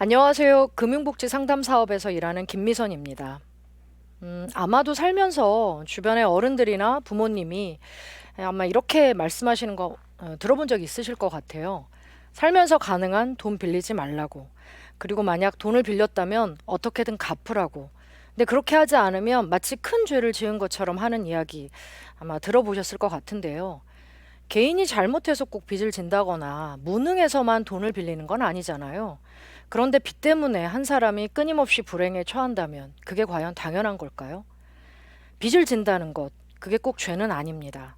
안녕하세요. 금융복지 상담 사업에서 일하는 김미선입니다. 음, 아마도 살면서 주변의 어른들이나 부모님이 아마 이렇게 말씀하시는 거 어, 들어본 적 있으실 것 같아요. 살면서 가능한 돈 빌리지 말라고. 그리고 만약 돈을 빌렸다면 어떻게든 갚으라고. 근데 그렇게 하지 않으면 마치 큰 죄를 지은 것처럼 하는 이야기 아마 들어보셨을 것 같은데요. 개인이 잘못해서 꼭 빚을 진다거나 무능해서만 돈을 빌리는 건 아니잖아요. 그런데 빚 때문에 한 사람이 끊임없이 불행에 처한다면 그게 과연 당연한 걸까요? 빚을 진다는 것, 그게 꼭 죄는 아닙니다.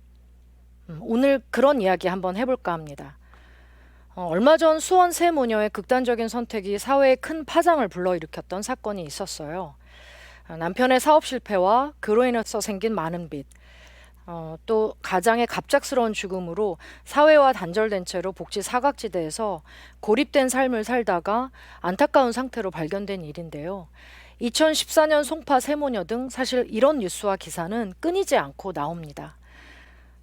음, 오늘 그런 이야기 한번 해볼까 합니다. 어, 얼마 전 수원 세 모녀의 극단적인 선택이 사회에 큰 파장을 불러일으켰던 사건이 있었어요. 어, 남편의 사업 실패와 그로 인해서 생긴 많은 빚, 어, 또 가장의 갑작스러운 죽음으로 사회와 단절된 채로 복지 사각지대에서 고립된 삶을 살다가 안타까운 상태로 발견된 일인데요. 2014년 송파 세모녀 등 사실 이런 뉴스와 기사는 끊이지 않고 나옵니다.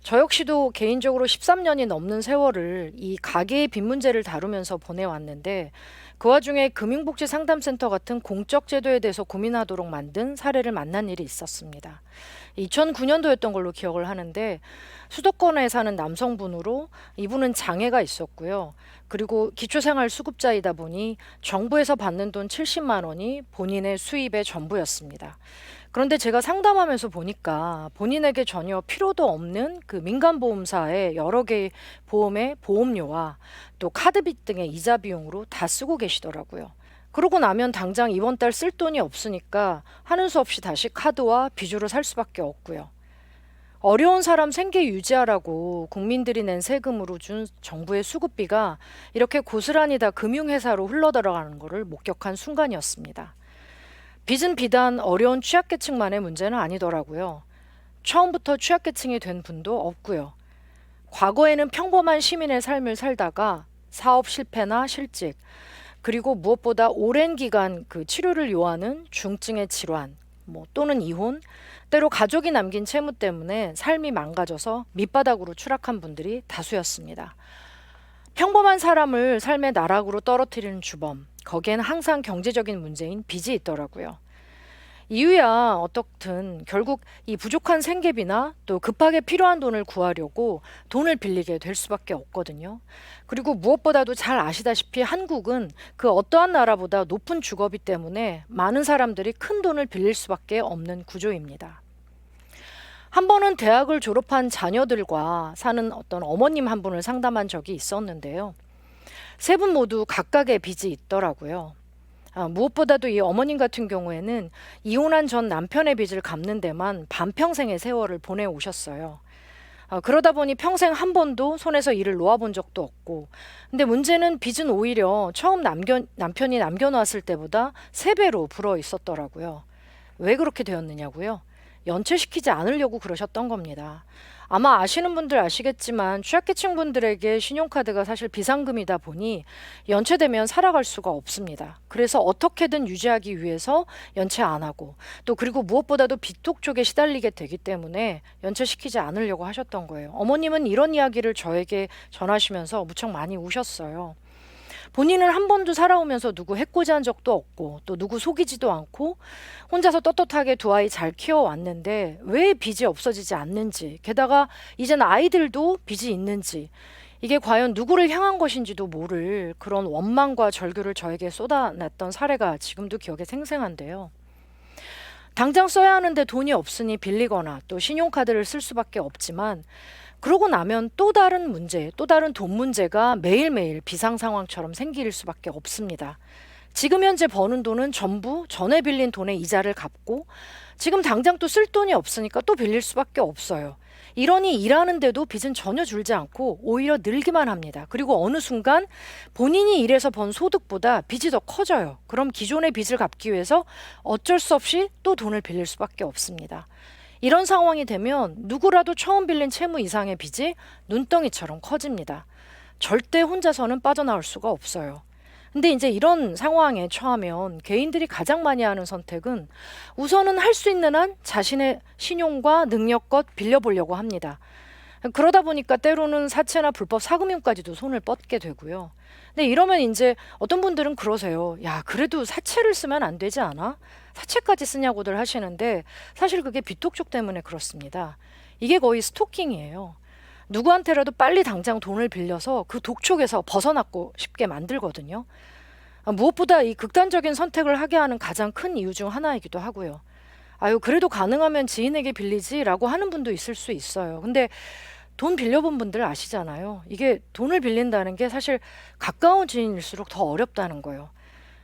저 역시도 개인적으로 13년이 넘는 세월을 이 가계의 빚 문제를 다루면서 보내왔는데 그 와중에 금융복지 상담센터 같은 공적 제도에 대해서 고민하도록 만든 사례를 만난 일이 있었습니다. 2009년도였던 걸로 기억을 하는데 수도권에 사는 남성분으로 이분은 장애가 있었고요. 그리고 기초생활 수급자이다 보니 정부에서 받는 돈 70만 원이 본인의 수입의 전부였습니다. 그런데 제가 상담하면서 보니까 본인에게 전혀 필요도 없는 그 민간보험사의 여러 개의 보험의 보험료와 또 카드빚 등의 이자 비용으로 다 쓰고 계시더라고요. 그러고 나면 당장 이번 달 쓸 돈이 없으니까 하는 수 없이 다시 카드와 비주로 살 수밖에 없고요. 어려운 사람 생계 유지하라고 국민들이 낸 세금으로 준 정부의 수급비가 이렇게 고스란히 다 금융회사로 흘러들어가는 것을 목격한 순간이었습니다. 빚은 비단 어려운 취약계층만의 문제는 아니더라고요. 처음부터 취약계층이 된 분도 없고요. 과거에는 평범한 시민의 삶을 살다가 사업 실패나 실직, 그리고 무엇보다 오랜 기간 그 치료를 요하는 중증의 질환, 뭐 또는 이혼, 때로 가족이 남긴 채무 때문에 삶이 망가져서 밑바닥으로 추락한 분들이 다수였습니다. 평범한 사람을 삶의 나락으로 떨어뜨리는 주범, 거기에는 항상 경제적인 문제인 빚이 있더라고요. 이유야 어떻든 결국 이 부족한 생계비나 또 급하게 필요한 돈을 구하려고 돈을 빌리게 될 수밖에 없거든요. 그리고 무엇보다도 잘 아시다시피 한국은 그 어떠한 나라보다 높은 주거비 때문에 많은 사람들이 큰 돈을 빌릴 수밖에 없는 구조입니다. 한 번은 대학을 졸업한 자녀들과 사는 어떤 어머님 한 분을 상담한 적이 있었는데요. 세 분 모두 각각의 빚이 있더라고요. 아, 무엇보다도 이 어머님 같은 경우에는 이혼한 전 남편의 빚을 갚는 데만 반평생의 세월을 보내 오셨어요. 아, 그러다 보니 평생 한 번도 손에서 일을 놓아본 적도 없고. 근데 문제는 빚은 오히려 처음 남겨, 남편이 남겨놨을 때보다 세 배로 불어 있었더라고요. 왜 그렇게 되었느냐고요? 연체시키지 않으려고 그러셨던 겁니다. 아마 아시는 분들 아시겠지만 취약계층 분들에게 신용카드가 사실 비상금이다 보니 연체되면 살아갈 수가 없습니다. 그래서 어떻게든 유지하기 위해서 연체 안 하고 또 그리고 무엇보다도 비톡 쪽에 시달리게 되기 때문에 연체시키지 않으려고 하셨던 거예요. 어머님은 이런 이야기를 저에게 전하시면서 무척 많이 우셨어요. 본인은 한 번도 살아오면서 누구 해코지한 적도 없고 또 누구 속이지도 않고 혼자서 떳떳하게 두 아이 잘 키워왔는데 왜 빚이 없어지지 않는지 게다가 이제는 아이들도 빚이 있는지 이게 과연 누구를 향한 것인지도 모를 그런 원망과 절규를 저에게 쏟아냈던 사례가 지금도 기억에 생생한데요. 당장 써야 하는데 돈이 없으니 빌리거나 또 신용카드를 쓸 수밖에 없지만 그러고 나면 또 다른 문제, 또 다른 돈 문제가 매일매일 비상 상황처럼 생길 수밖에 없습니다. 지금 현재 버는 돈은 전부 전에 빌린 돈의 이자를 갚고 지금 당장 또 쓸 돈이 없으니까 또 빌릴 수밖에 없어요. 이러니 일하는데도 빚은 전혀 줄지 않고 오히려 늘기만 합니다. 그리고 어느 순간 본인이 일해서 번 소득보다 빚이 더 커져요. 그럼 기존의 빚을 갚기 위해서 어쩔 수 없이 또 돈을 빌릴 수밖에 없습니다. 이런 상황이 되면 누구라도 처음 빌린 채무 이상의 빚이 눈덩이처럼 커집니다. 절대 혼자서는 빠져나올 수가 없어요. 근데 이제 이런 상황에 처하면 개인들이 가장 많이 하는 선택은 우선은 할 수 있는 한 자신의 신용과 능력껏 빌려보려고 합니다. 그러다 보니까 때로는 사채나 불법 사금융까지도 손을 뻗게 되고요. 근데 이러면 이제 어떤 분들은 그러세요. 야, 그래도 사채를 쓰면 안 되지 않아? 사채까지 쓰냐고들 하시는데 사실 그게 빚독촉 때문에 그렇습니다. 이게 거의 스토킹이에요. 누구한테라도 빨리 당장 돈을 빌려서 그 독촉에서 벗어나고 싶게 만들거든요. 아, 무엇보다 이 극단적인 선택을 하게 하는 가장 큰 이유 중 하나이기도 하고요. 아유, 그래도 가능하면 지인에게 빌리지라고 하는 분도 있을 수 있어요. 근데 돈 빌려본 분들 아시잖아요. 이게 돈을 빌린다는 게 사실 가까운 지인일수록 더 어렵다는 거예요.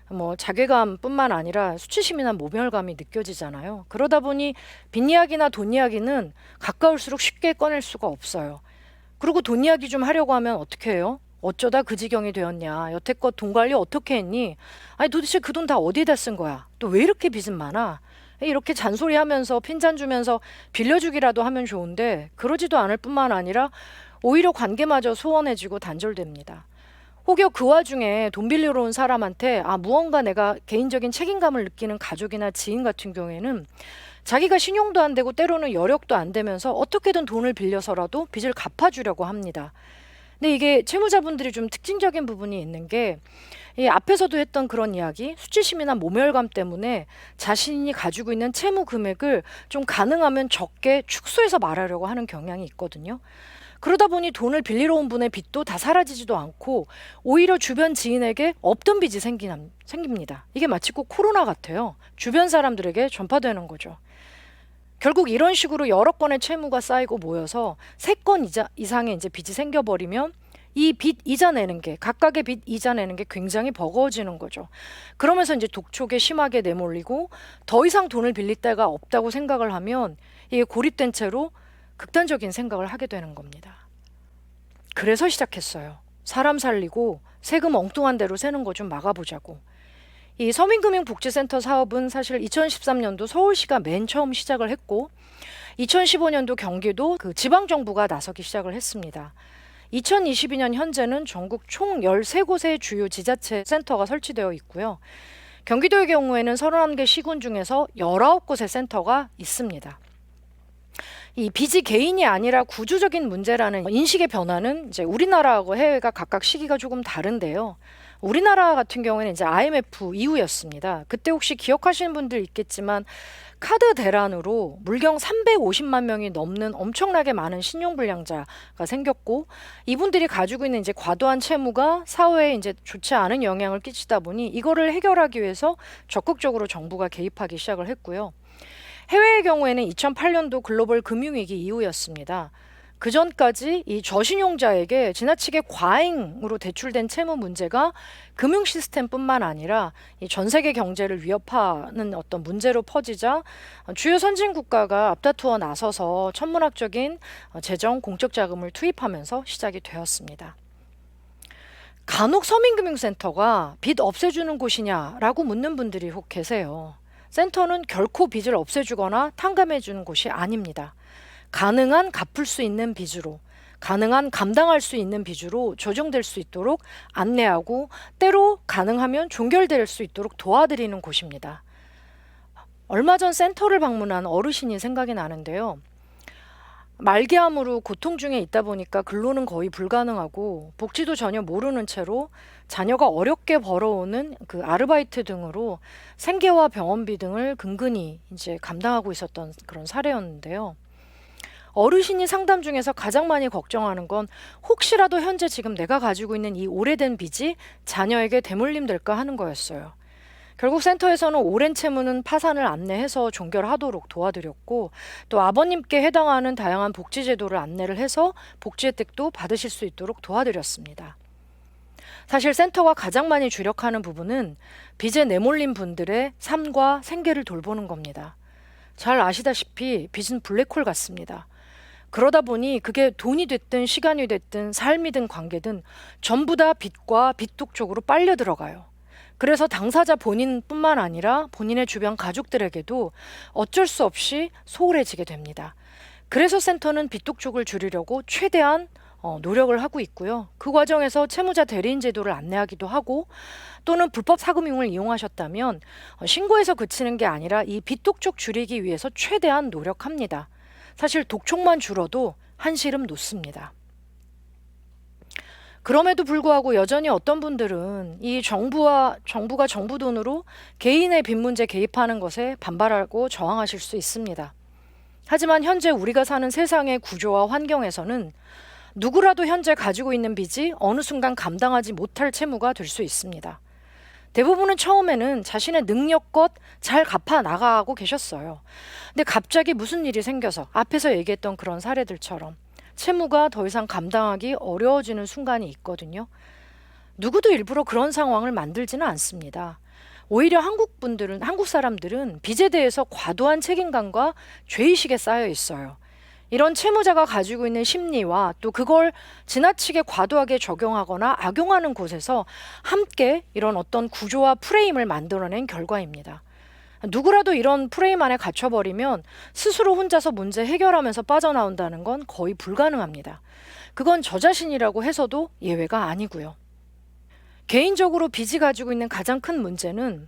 뭐 자괴감뿐만 아니라 수치심이나 모멸감이 느껴지잖아요. 그러다 보니 빚 이야기나 돈 이야기는 가까울수록 쉽게 꺼낼 수가 없어요. 그리고 돈 이야기 좀 하려고 하면 어떻게 해요? 어쩌다 그 지경이 되었냐? 여태껏 돈 관리 어떻게 했니? 아니 도대체 그 돈 다 어디다 쓴 거야? 또 왜 이렇게 빚은 많아? 이렇게 잔소리하면서 핀잔 주면서 빌려주기라도 하면 좋은데 그러지도 않을 뿐만 아니라 오히려 관계마저 소원해지고 단절됩니다. 혹여 그 와중에 돈 빌리러 온 사람한테 아 무언가 내가 개인적인 책임감을 느끼는 가족이나 지인 같은 경우에는 자기가 신용도 안 되고 때로는 여력도 안 되면서 어떻게든 돈을 빌려서라도 빚을 갚아주려고 합니다. 근데 이게 채무자분들이 좀 특징적인 부분이 있는 게 이 앞에서도 했던 그런 이야기, 수치심이나 모멸감 때문에 자신이 가지고 있는 채무 금액을 좀 가능하면 적게 축소해서 말하려고 하는 경향이 있거든요. 그러다 보니 돈을 빌리러 온 분의 빚도 다 사라지지도 않고 오히려 주변 지인에게 없던 빚이 생기남, 생깁니다. 이게 마치 꼭 코로나 같아요. 주변 사람들에게 전파되는 거죠. 결국 이런 식으로 여러 건의 채무가 쌓이고 모여서 세 건 이상의 이제 빚이 생겨버리면 이빚 이자 내는 게 각각의 빚 이자 내는 게 굉장히 버거워지는 거죠. 그러면서 이제 독촉에 심하게 내몰리고 더 이상 돈을 빌릴 데가 없다고 생각을 하면 이게 고립된 채로 극단적인 생각을 하게 되는 겁니다. 그래서 시작했어요. 사람 살리고 세금 엉뚱한 대로 세는 거 좀 막아보자고. 이 서민금융복지센터 사업은 사실 2013년도 서울시가 맨 처음 시작을 했고 2015년도 경기도 그 지방정부가 나서기 시작을 했습니다. 2022년 현재는 전국 총 13곳의 주요 지자체 센터가 설치되어 있고요. 경기도의 경우에는 31개 시군 중에서 19곳의 센터가 있습니다. 이 빚이 개인이 아니라 구조적인 문제라는 인식의 변화는 이제 우리나라하고 해외가 각각 시기가 조금 다른데요. 우리나라 같은 경우에는 이제 IMF 이후였습니다. 그때 혹시 기억하시는 분들 있겠지만 카드 대란으로 물경 350만 명이 넘는 엄청나게 많은 신용불량자가 생겼고 이분들이 가지고 있는 이제 과도한 채무가 사회에 이제 좋지 않은 영향을 끼치다 보니 이거를 해결하기 위해서 적극적으로 정부가 개입하기 시작을 했고요. 해외의 경우에는 2008년도 글로벌 금융위기 이후였습니다. 그 전까지 이 저신용자에게 지나치게 과잉으로 대출된 채무 문제가 금융 시스템뿐만 아니라 이 전 세계 경제를 위협하는 어떤 문제로 퍼지자 주요 선진 국가가 앞다투어 나서서 천문학적인 재정 공적 자금을 투입하면서 시작이 되었습니다. 간혹 서민금융센터가 빚 없애주는 곳이냐라고 묻는 분들이 혹 계세요. 센터는 결코 빚을 없애주거나 탕감해주는 곳이 아닙니다. 가능한 갚을 수 있는 빚으로 가능한 감당할 수 있는 빚으로 조정될 수 있도록 안내하고 때로 가능하면 종결될 수 있도록 도와드리는 곳입니다. 얼마 전 센터를 방문한 어르신이 생각이 나는데요. 말기암으로 고통 중에 있다 보니까 근로는 거의 불가능하고 복지도 전혀 모르는 채로 자녀가 어렵게 벌어오는 그 아르바이트 등으로 생계와 병원비 등을 근근히 이제 감당하고 있었던 그런 사례였는데요. 어르신이 상담 중에서 가장 많이 걱정하는 건 혹시라도 현재 지금 내가 가지고 있는 이 오래된 빚이 자녀에게 대물림 될까 하는 거였어요. 결국 센터에서는 오랜 채무는 파산을 안내해서 종결하도록 도와드렸고 또 아버님께 해당하는 다양한 복지 제도를 안내를 해서 복지 혜택도 받으실 수 있도록 도와드렸습니다. 사실 센터가 가장 많이 주력하는 부분은 빚에 내몰린 분들의 삶과 생계를 돌보는 겁니다. 잘 아시다시피 빚은 블랙홀 같습니다. 그러다 보니 그게 돈이 됐든 시간이 됐든 삶이든 관계든 전부 다 빚과 빚독 쪽으로 빨려 들어가요. 그래서 당사자 본인뿐만 아니라 본인의 주변 가족들에게도 어쩔 수 없이 소홀해지게 됩니다. 그래서 센터는 빚독 쪽을 줄이려고 최대한 어, 노력을 하고 있고요. 그 과정에서 채무자 대리인 제도를 안내하기도 하고 또는 불법 사금융을 이용하셨다면 어, 신고해서 그치는 게 아니라 이 빚독 쪽 줄이기 위해서 최대한 노력합니다. 사실 독촉만 줄어도 한시름 놓습니다. 그럼에도 불구하고 여전히 어떤 분들은 이 정부와 정부가 정부 돈으로 개인의 빚 문제 개입하는 것에 반발하고 저항하실 수 있습니다. 하지만 현재 우리가 사는 세상의 구조와 환경에서는 누구라도 현재 가지고 있는 빚이 어느 순간 감당하지 못할 채무가 될 수 있습니다. 대부분은 처음에는 자신의 능력껏 잘 갚아 나가고 계셨어요. 근데 갑자기 무슨 일이 생겨서 앞에서 얘기했던 그런 사례들처럼 채무가 더 이상 감당하기 어려워지는 순간이 있거든요. 누구도 일부러 그런 상황을 만들지는 않습니다. 오히려 한국 분들은 한국 사람들은 빚에 대해서 과도한 책임감과 죄의식에 쌓여 있어요. 이런 채무자가 가지고 있는 심리와 또 그걸 지나치게 과도하게 적용하거나 악용하는 곳에서 함께 이런 어떤 구조와 프레임을 만들어낸 결과입니다. 누구라도 이런 프레임 안에 갇혀버리면 스스로 혼자서 문제 해결하면서 빠져나온다는 건 거의 불가능합니다. 그건 저 자신이라고 해서도 예외가 아니고요. 개인적으로 빚이 가지고 있는 가장 큰 문제는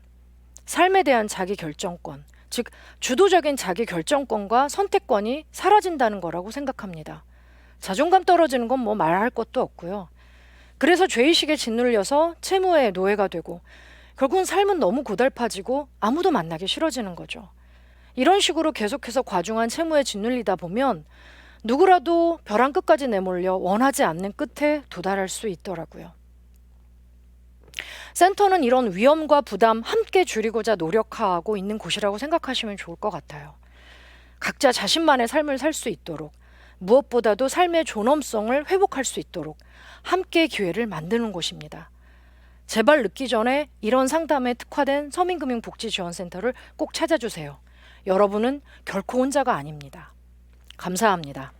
삶에 대한 자기 결정권, 즉 주도적인 자기 결정권과 선택권이 사라진다는 거라고 생각합니다. 자존감 떨어지는 건 뭐 말할 것도 없고요. 그래서 죄의식에 짓눌려서 채무의 노예가 되고 결국은 삶은 너무 고달파지고 아무도 만나기 싫어지는 거죠. 이런 식으로 계속해서 과중한 채무에 짓눌리다 보면 누구라도 벼랑 끝까지 내몰려 원하지 않는 끝에 도달할 수 있더라고요. 센터는 이런 위험과 부담 함께 줄이고자 노력하고 있는 곳이라고 생각하시면 좋을 것 같아요. 각자 자신만의 삶을 살 수 있도록 무엇보다도 삶의 존엄성을 회복할 수 있도록 함께 기회를 만드는 곳입니다. 제발 늦기 전에 이런 상담에 특화된 서민금융복지지원센터를 꼭 찾아주세요. 여러분은 결코 혼자가 아닙니다. 감사합니다.